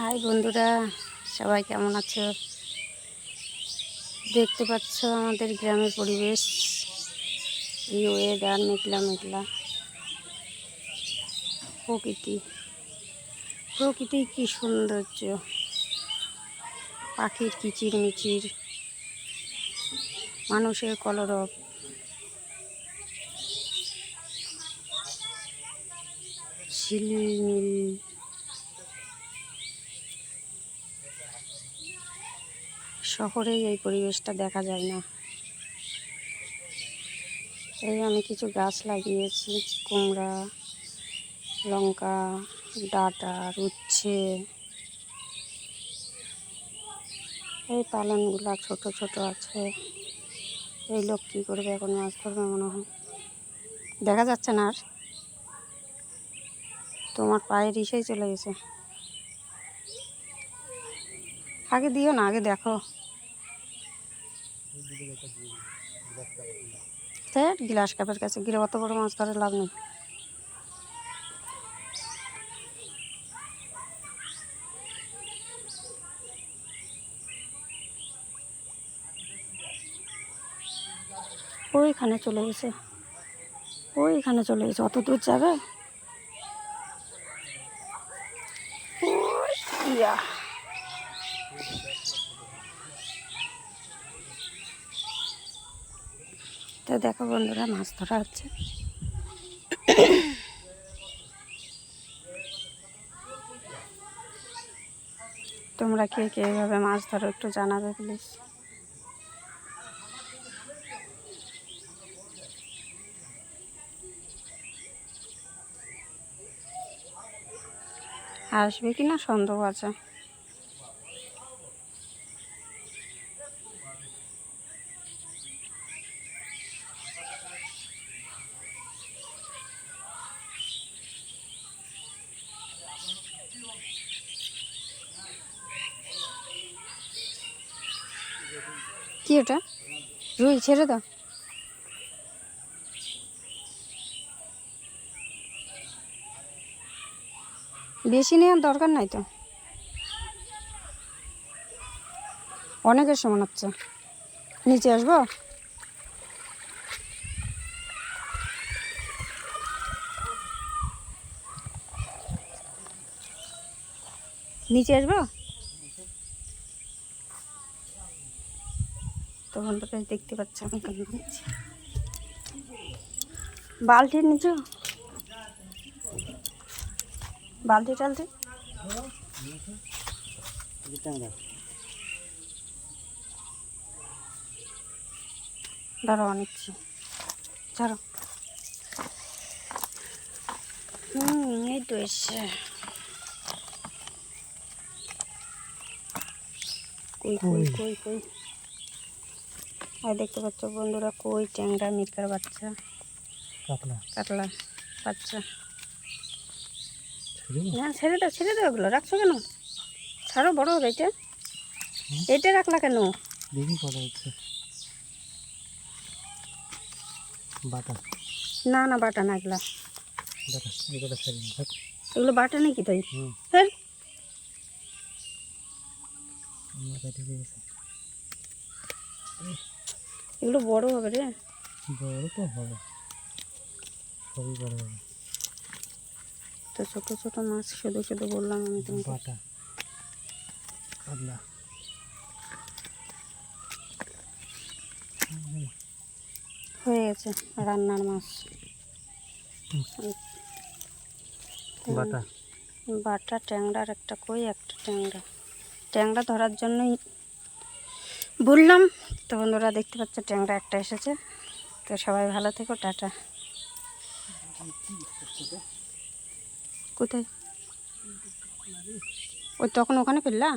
High বন্ধুরা, সবাই কেমন আছো? দেখতে পাচ্ছ আমাদের গ্রামের পরিবেশ। এই ওয়েদার মেঘলা মেঘলা। প্রকৃতি। প্রকৃতি কি সৌন্দর্য। পাখির কিচির মিচির মানুষের কলরব। ঝিলমিল শহরে এই পরিবেশটা দেখা যায় না। এই আমি কিছু গাছ লাগিয়েছি, কুমড়া, লঙ্কা, ডাটা উচ্ছে এই পালনগুলা ছোট ছোট আছে। এই লোক কী করবে এখন মাছ ধরবে মনে হয়। দেখা যাচ্ছে না আর। তোমার পায়ের ইসেই চলে গেছে। আগে দিও না, আগে দেখো। স্যার গ্লাস কাপের কাছে গিয়ে অত বড় মাছ ধরে লাভ নেই। ওইখানে চলে গেছে। ওইখানে চলে গেছে, অত দূর যাবে? ইয়া। তো দেখো বন্ধুরা, মাছ ধরা হচ্ছে। তোমরা কে কে এভাবে মাছ ধরো একটু জানাবে, প্লিজ। আসবে কি না সন্দেহ আছে। কি ওটা? রুই, ছেড়ে দাও। বেশি নেওয়ার দরকার নাই তো। অনেকের সমান হচ্ছে। নিচে আসব? নিচে আসব? বন্ধুরা দেখতে পাচ্ছি আমি কেন নিচ্ছি বালতির নিচে? বালতি টালতি? দাঁড়াও নিচ্ছি। ছাড়ো হুম এই তো এসছে। কই কই? কই কই? আর দেখতে পাচ্ছ বন্ধুরা কই ট্যাংরা মিরকার বাচ্চা। কাতলা। কাতলা বাচ্চা। না ছেড়ে দাও ছেড়ে দাও ওগুলো রাখছো কেন? ছাড়ো বড় হবে এটা। এটা রাখলা কেন? দেখি কটা হচ্ছে। বাটা। না না বাটা না এগুলা। এগুলো বাটা নাকি তাই? হ্যাঁ আমার কাছে গেছে এগুলো বড় হবে রে। বড় তো হবে। সবই বড় হবে। তো ছোট ছোট মাছ শুধু শুধু বললাম আমি তোমাকে। বাটা। কাতলা হয়ে গেছে রান্নার মাছ। বাটা। বাটা ট্যাংরার একটা কই একটা ট্যাংরা। ট্যাংরা ধরার জন্যই বললাম, তো বন্ধুরা দেখতে পাচ্ছ ট্যাংরা একটা এসেছে। তো সবাই ভালো থেকো, টাটা। কোথায়? ওই তখন ওখানে ফেললা